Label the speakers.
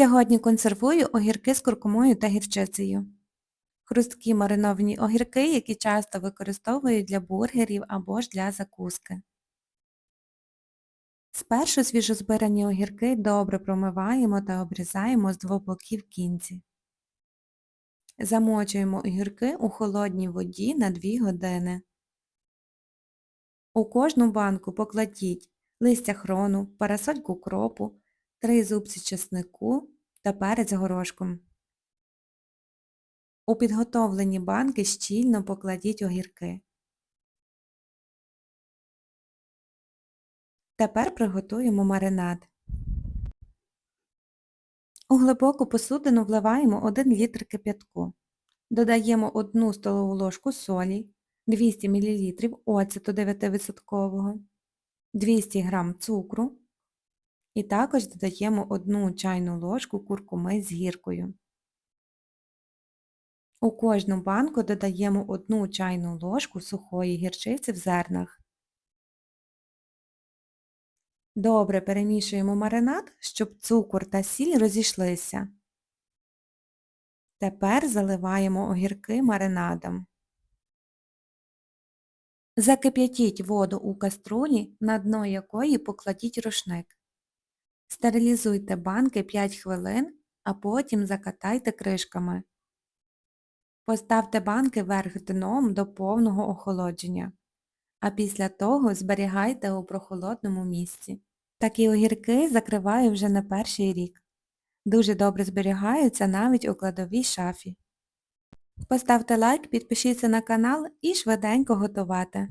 Speaker 1: Сьогодні консервую огірки з куркумою та гірчицею. Хрусткі мариновані огірки, які часто використовують для бургерів або ж для закуски. Спершу свіжозбирані огірки добре промиваємо та обрізаємо з двох боків кінці. Замочуємо огірки у холодній воді на 2 години. У кожну банку покладіть листя хрону, парасольку кропу, 3 зубці чеснику та перець горошком. У підготовлені банки щільно покладіть огірки. Тепер приготуємо маринад. У глибоку посудину вливаємо 1 літр кип'ятку. Додаємо 1 столову ложку солі, 200 мл оцету 9%, 200 г цукру і також додаємо 1 чайну ложку куркуми з гіркою. У кожну банку додаємо 1 чайну ложку сухої гірчиці в зернах. Добре перемішуємо маринад, щоб цукор та сіль розійшлися. Тепер заливаємо огірки маринадом. Закип'ятіть воду у каструлі, на дно якої покладіть рушник. Стерилізуйте банки 5 хвилин, а потім закатайте кришками. Поставте банки вверх дном до повного охолодження, а після того зберігайте у прохолодному місці. Такі огірки закриваю вже на перший рік. Дуже добре зберігаються навіть у кладовій шафі. Поставте лайк, підпишіться на канал і швиденько готувати.